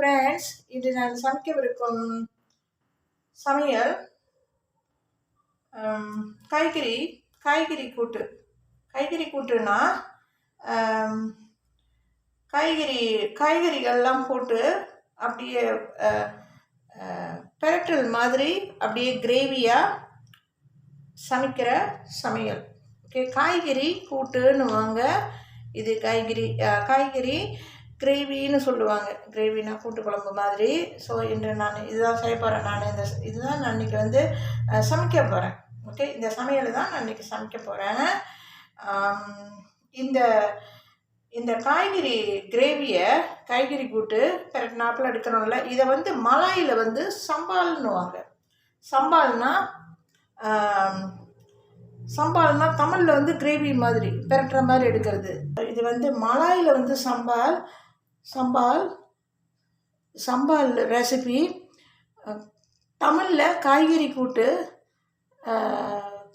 Friends இன்று நான் சமைக்கவிருக்கும் சமையல் காய்கறி காய்கறி கூட்டு. காய்கறி கூட்டுனா காய்கறி காய்கறிகள்லாம் போட்டு அப்படியே பெரட்டல் மாதிரி அப்படியே கிரேவியாக சமைக்கிற சமையல். ஓகே காய்கறி கூட்டுன்னுவாங்க. இது காய்கறி காய்கறி கிரேவின்னு சொல்லுவாங்க. கிரேவினா கூட்டு குழம்பு மாதிரி. ஸோ இன்று நான் இதுதான் செய்ய போகிறேன் நான் இந்த இதுதான் நான் இன்றைக்கி வந்து சமைக்க போகிறேன் ஓகே இந்த சமையல் தான் நான் இன்றைக்கி சமைக்க போகிறேன் இந்த இந்த காய்கறி கிரேவியை காய்கறி கூட்டு கரெக்ட் நாப்பில் எடுக்கணும்ல இதை வந்து மலாயில் வந்து சம்பால்னுவாங்க. சம்பால்னா சம்பால்னா தமிழில் வந்து கிரேவி மாதிரி பெரட்டுற மாதிரி எடுக்கிறது. இது வந்து மலாயில் வந்து சம்பால் சம்பால் சம்பால் ரெசிபி தமிழில் காய்கறி கூட்டு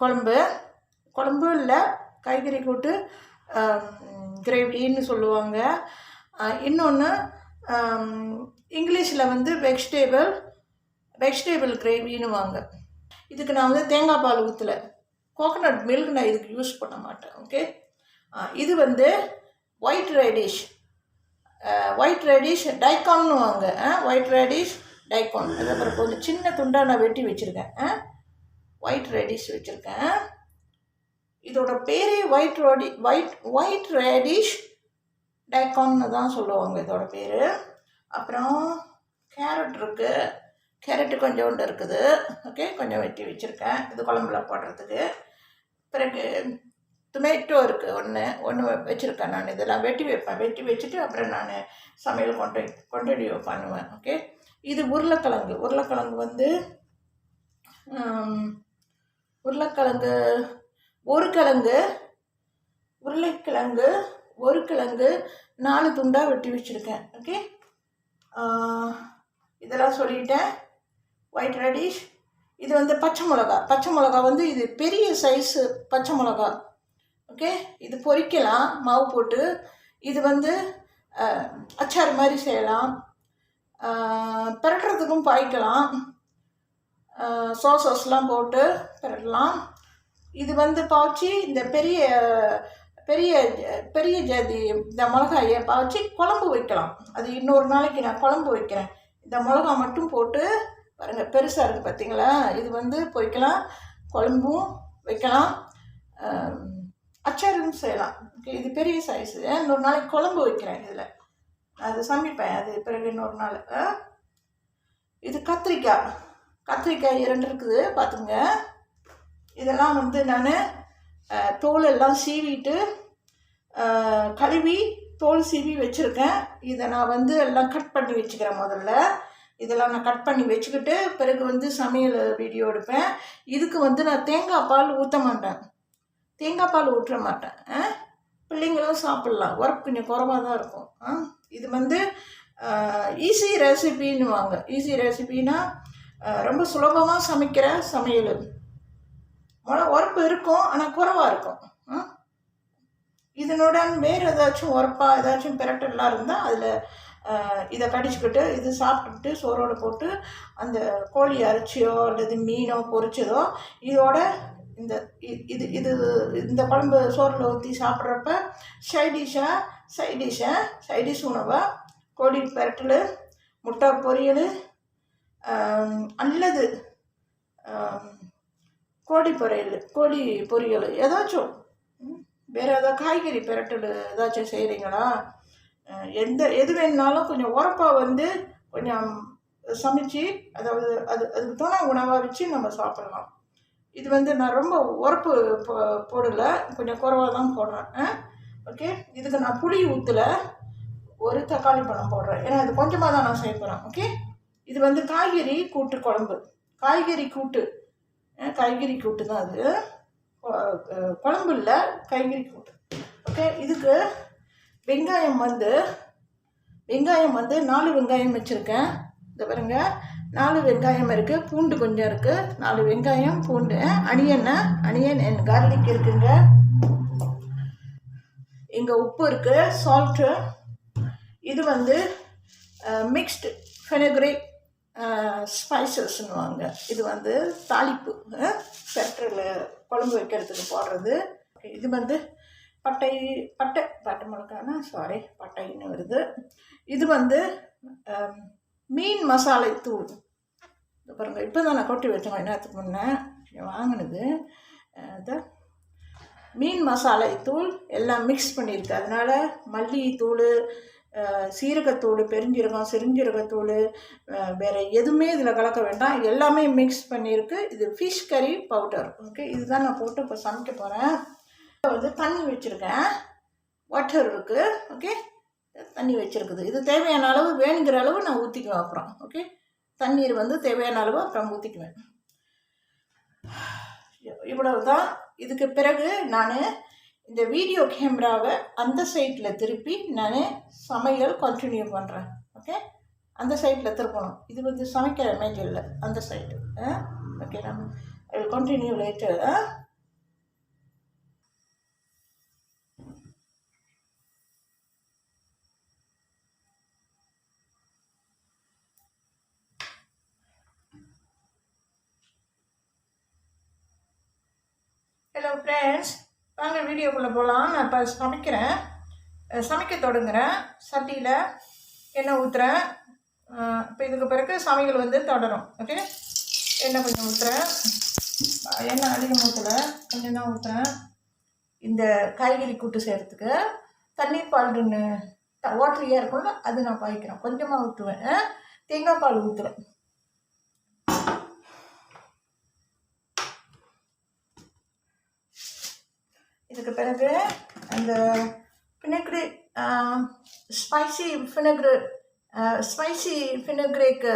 குழம்பு. குழம்பு இல்லை காய்கறி கூட்டு கிரேவின்னு சொல்லுவாங்க. இன்னொன்று இங்கிலீஷில் வந்து வெஜிடேபிள் வெஜிடேபிள் கிரேவின்னுவாங்க இதுக்கு நான் வந்து தேங்காய் பால் ஊற்றலை கோகனட் மில்க் நான் இதுக்கு யூஸ் பண்ண மாட்டேன் ஓகே இது வந்து ஒயிட் ரைடிஷ் ஒயிட் ரேடிஷ் டைகான்னுவாங்க ஒயிட் ரெடிஷ் டைகான் அது அப்புறம் கொஞ்சம் சின்ன துண்டாக நான் வெட்டி வச்சுருக்கேன். ஒயிட் ரெடிஷ் வச்சுருக்கேன். இதோட பேரே ஒயிட் ரோடி ஒயிட் ஒயிட் ரேடிஷ் டைகான்னு தான் சொல்லுவாங்க இதோட பேர். அப்புறம் கேரட் இருக்குது கேரட்டு கொஞ்சோண்டு இருக்குது. ஓகே கொஞ்சம் வெட்டி வச்சுருக்கேன். இது குழம்புல போடுறதுக்கு. பிறகு டொமேட்டோ இருக்குது ஒன்று ஒன்று வச்சுருக்கேன் நான். இதெல்லாம் வெட்டி வைப்பேன். வெட்டி வச்சுட்டு அப்புறம் நான் சமையல் கொண்டு கொண்டடியோ பண்ணுவேன் ஓகே இது உருளைக்கிழங்கு. உருளைக்கிழங்கு வந்து உருளைக்கிழங்கு ஒரு கிழங்கு உருளைக்கிழங்கு ஒரு கிழங்கு நாலு துண்டாக வெட்டி வச்சுருக்கேன் ஓகே இதெல்லாம் சொல்லிட்டேன். ஒயிட் ரெடிஷ் இது வந்து பச்சை மிளகா பச்சை மிளகா வந்து இது பெரிய சைஸு பச்சை மிளகா ஓகே? இது பொறிக்கலாம். மாவு போட்டு. இது வந்து அச்சார் மாதிரி செய்யலாம். அஹ், பிரட்டுறதுக்கும் பாய்க்கலாம். சோசஸ்லாம் போட்டு பிரட்டலாம். இது வந்து பாய்ச்சி இந்த பெரிய பெரிய பெரிய ஜாதி இந்த மிளகாயை பாய்ச்சி குழம்பு வைக்கலாம். அது இன்னொரு நாளைக்கு நான் குழம்பு வைக்கிறேன். இந்த மிளகா மட்டும் போட்டு பாருங்கள் பெருசாக இருக்குது பார்த்தீங்களா இது வந்து பொரிக்கலாம் குழம்பும் வைக்கலாம். அச்சாரும் செய்யலாம். இது பெரிய சைஸ் இன்னொரு நாளைக்கு குழம்பு வைக்கிறேன் இதில். அது சமைப்பேன். அது பிறகு இன்னொரு நாள் ஆ? இது கத்திரிக்காய். கத்திரிக்காய் இரண்டு இருக்குது பார்த்துங்க இதெல்லாம் வந்து நான் தோல் எல்லாம் சீவிட்டு கழுவி தோல் சீவி வச்சுருக்கேன். இதை நான் வந்து எல்லாம் கட் பண்ணி வச்சுக்கிறேன் முதல்ல. இதெல்லாம் நான் கட் பண்ணி வச்சுக்கிட்டு பிறகு வந்து சமையல் வீடியோ எடுப்பேன். இதுக்கு வந்து நான் தேங்காய் பால் ஊற்ற மாட்டேன். தேங்காய் பால் ஊற்ற மாட்டேன். ஆ? பிள்ளைங்களும் சாப்பிட்லாம். ஒர்க் கொஞ்சம் குறவாக தான் இருக்கும். ஆ? இது வந்து ஈஸி ரெசிபின்னுவாங்க ஈஸி ரெசிபினா ரொம்ப சுலபமாக சமைக்கிற சமையல். உரப்பு இருக்கும் ஆனால் குறைவாக இருக்கும். இதனுடன் வேறு ஏதாச்சும் உரப்பாக ஏதாச்சும் பிரட்டெல்லாம் இருந்தால் அதில் இதை கடிச்சுக்கிட்டு இது சாப்பிட்டுட்டு சோறோடு போட்டு அந்த கோழி அரைச்சியோ அல்லது மீனோ பொரிச்சதோ இதோட இந்த இது இது இந்த குழம்பு சோறில் ஊற்றி சாப்பிட்றப்ப சைடிஷாக சைடிஷாக சைடிஷ் உணவாக கோழி பிரட்டல் முட்டை பொரியல் அல்லது ஆம், கோழி பொரியல் கோழி பொரியல் ஏதாச்சும். வேறு ஏதாவது காய்கறி பிரட்டல் ஏதாச்சும் செய்கிறீங்களா எந்த எது வேணுனாலும் கொஞ்சம் உரப்பாக வந்து கொஞ்சம் சமைச்சு அதாவது அது அதுக்கு தோண உணவாக வச்சு நம்ம சாப்பிட்லாம். இது வந்து நான் ரொம்ப உரப்பு போ போடலை. கொஞ்சம் குறவாக தான் போடுறேன் ஓகே இதுக்கு நான் புளி ஊற்றல ஒரு தக்காளி பழம் போடுறேன். ஏன்னா இது கொஞ்சமாக தான் நான் செய்ய போகிறேன் ஓகே இது வந்து காய்கறி கூட்டு குழம்பு. காய்கறி கூட்டு. காய்கறி கூட்டு தான் அது. குழம்பு இல்லை காய்கறி கூட்டு. ஓகே இதுக்கு வெங்காயம் வந்து வெங்காயம் வந்து நாலு வெங்காயம் வச்சுருக்கேன். இந்த பாருங்கள் நாலு வெங்காயம் இருக்குது பூண்டு கொஞ்சம் இருக்குது நாலு வெங்காயம் பூண்டு அனியன் அனியன் அண்ட் கார்லிக் இருக்குங்க. இங்கே உப்பு இருக்குது சால்ட்டு இது வந்து மிக்ஸ்டு ஃபெனக்ரிக் ஸ்பைசஸ்னுவாங்க இது வந்து தாளிப்பு பெட்ரோல் குழம்பு வைக்கிறதுக்கு போடுறது. இது வந்து பட்டை பட்டை பட்டை மிளகானா? சாரி பட்டைன்னு வருது. இது வந்து மீன் மசாலை தூள். இது பாருங்கள் இப்போ தான் நான் கொட்டி வச்சேன் என்னத்துக்கு முன்னே. வாங்கினது மீன் மசாலை தூள் எல்லாம் மிக்ஸ் பண்ணியிருக்கு. அதனால் மல்லித்தூள் சீரகத்தூள் பெருஞ்சீரகம் சிறுஞ்சீரகத்தூள் வேறு எதுவுமே இதில் கலக்க வேண்டாம். எல்லாமே மிக்ஸ் பண்ணியிருக்கு. இது ஃபிஷ் கறி பவுடர் ஓகே இதுதான் நான் போட்டு இப்போ சமைக்க போகிறேன் வந்து தண்ணி வச்சுருக்கேன். வாட்டர் இருக்குது ஓகே தண்ணி வச்சுருக்குது. இது தேவையான அளவு வேணுங்கிற அளவு நான் ஊற்றிக்குவேன் அப்புறம். ஓகே தண்ணீர் வந்து தேவையான அளவு அப்புறம் ஊற்றிக்குவேன் இவ்வளவு தான் இதுக்கு பிறகு நான் இந்த வீடியோ கேமராவை அந்த சைட்டில் திருப்பி நான் சமையல் கண்டினியூ பண்ணுறேன் ஓகே அந்த சைட்டில் திருப்பணும். இது வந்து சமைக்கிற இமேஜ் இல்லை அந்த சைடு ஓகே நம்ம கண்டினியூ லேட்டர் ஹலோ ஃப்ரெண்ட்ஸ் வாங்க வீடியோக்குள்ளே போகலாம் நான் இப்போ சமைக்கிறேன். சமைக்க தொடங்குறேன். சட்டியில் எண்ணெய் ஊற்றுறேன் இப்போ இதுக்கு பிறகு சமையல் வந்து தொடரும். ஓகே எண்ணெய் கொஞ்சம் ஊற்றுறேன் எண்ணெய் அதிகம் ஊற்றலை கொஞ்சம் தான் ஊற்றுறேன் இந்த காய்கறி கூட்டு செய்கிறதுக்கு தண்ணீர் பால் ஒன்று வாட்டரியாக இருக்கும்ல அது நான் பாய்க்கிறேன். கொஞ்சமாக ஊற்றுவேன் தேங்காய் பால் ஊற்றுறேன் இதுக்கு பிறகு அந்த fenugreek spicy fenugreek spicy fenugreek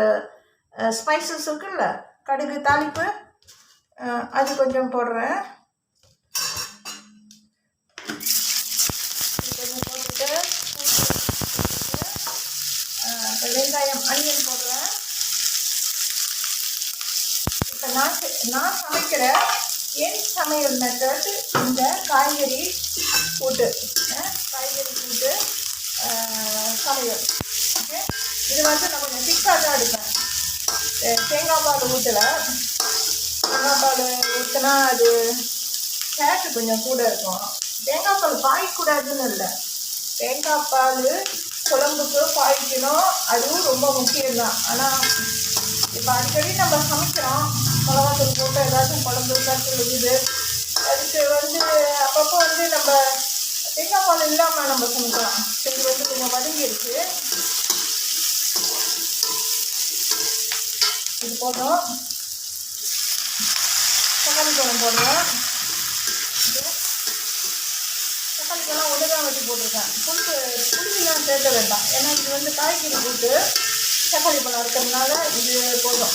spices இருக்குல்ல கடுகு தாளிப்பு அது கொஞ்சம் போடுறேன். கொஞ்சம் போட்டுட்டு வெங்காயம் அனியன் போடுறேன். இப்போ நான் செ- நான் சமைக்கிறேன் என் சமையல் மெத்தட் இந்த காய்கறி கூட்டு? காய்கறி கூட்டு சமையல். ஓகே? இது வந்து நான் கொஞ்சம் திக்காக தான் எடுப்பேன். தேங்காய் பால் ஊற்றலை தேங்காய் பால் ஊற்றினா அது ஃபேட்டு கொஞ்சம் கூட இருக்கும். தேங்காய் பால் பாய்க்கூடாதுன்னு இல்லை. தேங்காய் பால் குழம்புக்கு பாய்க்கணும் அதுவும் ரொம்ப முக்கியம்தான். ஆனால் இப்போ அடிக்கடி நம்ம சமைக்கிறோம். மிளகாத்தூள் போட்டு ஏதாச்சும் குழம்பு கட்டு இருக்குது. அதுக்கு வந்து அப்பப்போ வந்து நம்ம தேங்காய் பால் இல்லாமல் நம்ம சமைக்கலாம் செஞ்சு வந்து கொஞ்சம் வதங்கிருக்கு இது போதும். தக்காளி பழம் போடுறேன். தக்காளிக்கெல்லாம் தக்காளி ஒன்று தான் வச்சு போட்டிருக்கேன். புளிப்பு புளியெல்லாம் சேர்க்க வேண்டாம். ஏன்னா இது வந்து காய்கறி போட்டு தக்காளி பழம் இருக்கிறதுனால இது போதும்.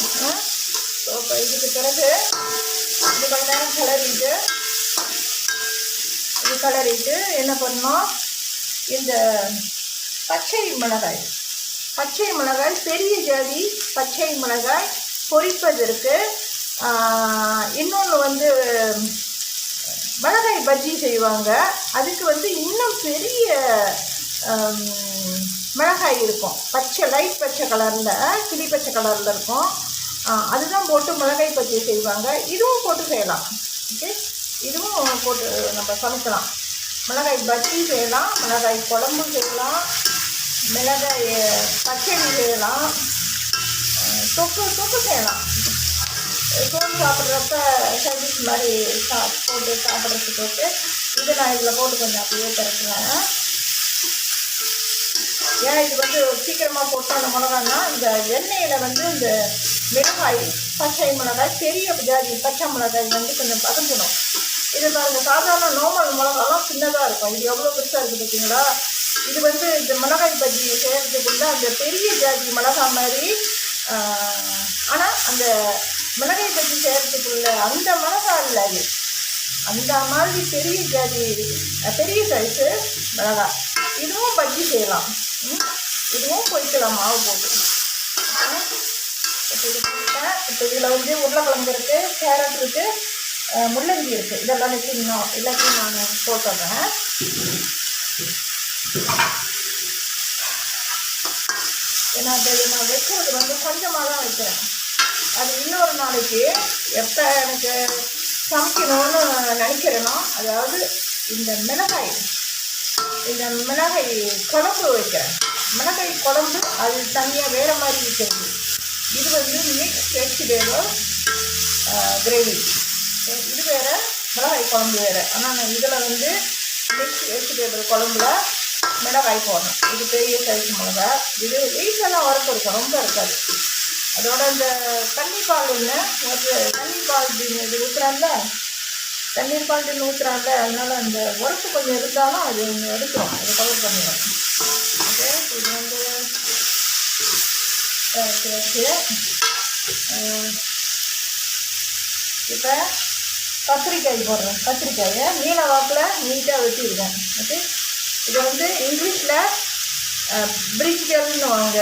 ஸோ இப்போ இதுக்கு பிறகு இது கொஞ்ச நேரம் கிளறிட்டு இது கிளறிட்டு என்ன பண்ணோம் இந்த பச்சை மிளகாய் பச்சை மிளகாய் பெரிய ஜாதி பச்சை மிளகாய் பொரிப்பதற்கு இன்னொன்று வந்து மிளகாய் பஜ்ஜி செய்வாங்க. அதுக்கு வந்து இன்னும் பெரிய மிளகாய் இருக்கும். பச்சை லைட் பச்சை கலரில் கிளி பச்சை கலரில் இருக்கும். அதுதான் போட்டு மிளகாய் பஜ்ஜி செய்வாங்க. இதுவும் போட்டு செய்யலாம். ஓகே இதுவும் போட்டு நம்ம சமைக்கலாம். மிளகாய் பஜ்ஜி செய்யலாம் மிளகாய் குழம்பு செய்யலாம் மிளகாய் பச்சடி செய்யலாம். தொக்கு தொக்கு செய்யலாம். சோறு சாப்பிட்றப்ப சர்வீஸ் மாதிரி சா போட்டு சாப்பிட்றதுக்கு போட்டு இது நான் இதில் போட்டு கொஞ்சம் அப்படியே திறக்குவேன் ஏன் இது வந்து சீக்கிரமாக போட்டு அந்த மிளகான்னா இந்த எண்ணெயில் வந்து இந்த மிளகாய் பச்சை மிளகாய் பெரிய ஜாதி பச்சை மிளகாய் வந்து கொஞ்சம் பதங்கணும் இது பாருங்கள் சாதாரண நார்மல் மிளகாலாம் சின்னதாக இருக்கும். இது எவ்வளோ பெருசாக இருக்குது பார்த்தீங்களா இது வந்து இந்த மிளகாய் பஜ்ஜி செய்கிறதுக்குள்ள அந்த பெரிய ஜாதி மிளகாய் மாதிரி ஆனால் அந்த மிளகாய் பஜ்ஜி செய்கிறதுக்குள்ள அந்த மிளகாய் இல்லை அது அந்த மாதிரி பெரிய ஜாதி பெரிய சைஸு மிளகாய். இதுவும் பஜ்ஜி செய்யலாம். ம், இதுவும் பொய்க்கலாம் மாவு போட்டு. இப்போ இது போட்டேன் இப்போ இதில் வந்து உருளைக்கிழங்கு இருக்குது கேரட் இருக்குது முள்ளங்கி இருக்குது இதெல்லாம் வைக்கணும் எல்லாத்தையும் நான் போட்டுறேன். ஏன்னா அதை நான் வைக்கிறது வந்து கொஞ்சமாக தான் வைக்கிறேன். அது இன்னொரு நாளைக்கு எப்போ எனக்கு சமைக்கணும்னு நினைக்கிறேனோ அதாவது இந்த மிளகாய் இந்த மிளகாய் குழம்பு வைக்கிறேன். மிளகாய் குழம்பு அது தனியாக வேறு மாதிரி வைக்கிறது இது வந்து மிக்ஸ் வெஜிடேபிள் கிரேவி இது வேறு மிளகாய் குழம்பு வேறு. ஆனால் இதில் வந்து மிக்ஸ் வெஜிடேபிள் குழம்புல மிளகாய் போடணும். இது பெரிய சைஸ் மிளகா. இது வீட்டிலலாம் உரப்பு இருக்கும். ரொம்ப இருக்காது. அதோட இந்த தண்ணிப்பால் ஒன்று ஒரு தண்ணிப்பால் இது ஊற்றுறாங்கல்ல தண்ணீர் பால்ட்டு ஊற்றுறாங்க அதனால் அந்த உரப்பு கொஞ்சம் இருந்தாலும் அது ஒன்று எடுக்கும் அதை கவர் பண்ணிடும் ஓகே இது வந்து வச்சு வச்சு இப்போ கத்திரிக்காய் போடுறேன் கத்திரிக்காயை நீல வாக்கில் நீட்டாக வெட்டியிருக்கேன் ஓகே இது வந்து இங்கிலீஷில் பிரிஞ்சிக்கல்னு வாங்க.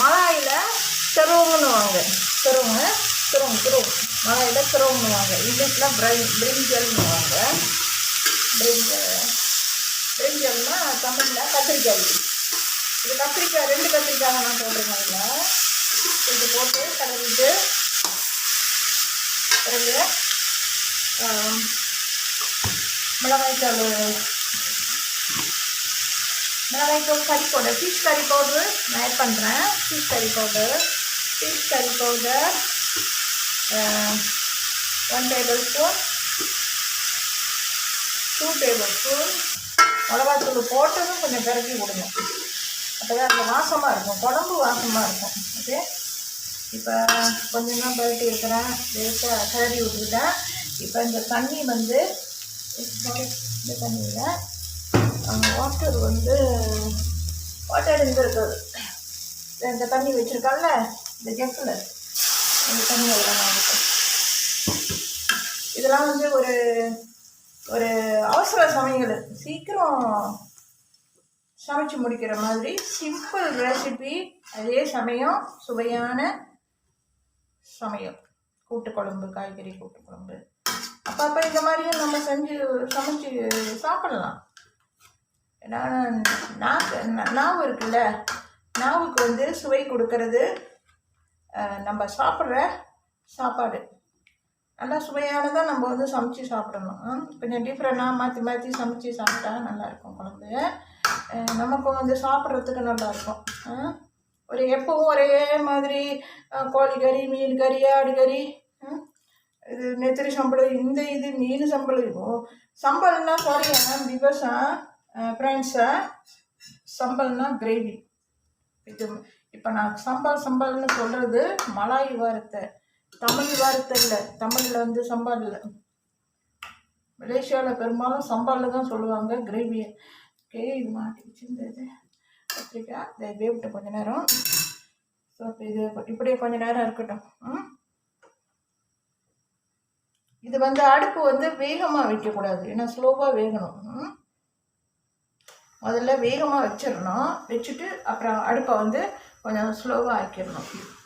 மலாயில் செருவங்கன்னு வாங்க. செருவங்க செருவங்க செருவங்க மலாயில் செருவங்கன்னு வாங்க. இங்கிலீஷில் பிரை பிரிஞ்சல்னு வாங்க. பிரிஞ்சல் பிரிஞ்சல்னா தமிழில் கத்திரிக்காய். இது கத்திரிக்காய் ரெண்டு கத்திரிக்காய் நான் போடுறேன் அதில் இது போட்டு கலரிட்டு பிறகு ஆம், மிளகாய்த்தூள் மிளகாய்த்தூள் curry powder fish curry powder நான் ஆட் பண்ணுறேன் fish curry powder fish curry powder one tablespoon two tablespoon மிளகாத்தூள் போட்டதும் கொஞ்சம் பிறக்கி விடணும் அப்போ தான் அந்த வாசமாக இருக்கும். குழம்பு வாசமாக இருக்கும். ஓகே இப்போ கொஞ்சம் தான் பரட்டி இருக்கிறேன் லேசாக கிளறி விட்டுக்கிட்டேன். இப்போ இந்த தண்ணி வந்து இந்த தண்ணியில் வாட்டர் வந்து வாட்டர் இருந்து இருக்குது இந்த தண்ணி வச்சுருக்கால இந்த ஜெஃபில் இந்த தண்ணி அதில் இதெல்லாம் வந்து ஒரு ஒரு அவசர சமையல். சீக்கிரம் சமைச்சு முடிக்கிற மாதிரி சிம்பிள் ரெசிபி அதே சமயம் சுவையான சமயம். கூட்டு குழம்பு காய்கறி கூட்டு குழம்பு அப்பப்போ இந்த மாதிரியும் நம்ம செஞ்சு சமைச்சு சாப்பிடலாம். ஏன்னா நாக்கு நாவு இருக்குல்ல நாவுக்கு வந்து சுவை கொடுக்கறது நம்ம சாப்பிட்ற சாப்பாடு. நல்லா சுவையானதாக நம்ம வந்து சமைச்சு சாப்பிடணும். கொஞ்சம் டிஃப்ரெண்டாக மாற்றி மாற்றி சமைச்சு சாப்பிட்டா நல்லாயிருக்கும் குழம்பு. நமக்கு வந்து சாப்பிட்றதுக்கு நல்லாயிருக்கும். ஒரு எப்பவும் ஒரே மாதிரி கோழி கறி மீன் கறி ஆடு கறி இது நெத்திரி சம்பளம் இந்த இது மீன் சம்பளம் இருக்கும் சம்பல்னா சாரி பிகாஸா ஃப்ரெண்ட்ஸை சம்பல்னா கிரேவி இது இப்போ நான் சம்பல் சம்பல்னு சொல்கிறது மலாய் வார்த்தை. தமிழ் வார்த்தை இல்லை. தமிழில் வந்து சம்பல் இல்லை. மலேசியாவில் பெரும்பாலும் சம்பாலில் தான் சொல்லுவாங்க கிரேவியை ஓகே இது மாட்டிக்கிச்சு இந்த இது கத்திரிக்காய். இதை வேவிட்டு கொஞ்ச நேரம். ஸோ இப்போ இது இப்படியே கொஞ்ச நேரம் இருக்கட்டும். இது வந்து அடுப்பு வந்து வேகமாக வைக்கக்கூடாது. ஏன்னா ஸ்லோவாக வேகணும். ம்? முதல்ல வேகமாக வச்சிடணும். வச்சுட்டு அப்புறம் அடுப்பை வந்து கொஞ்சம் ஸ்லோவாக ஆக்கிடணும்.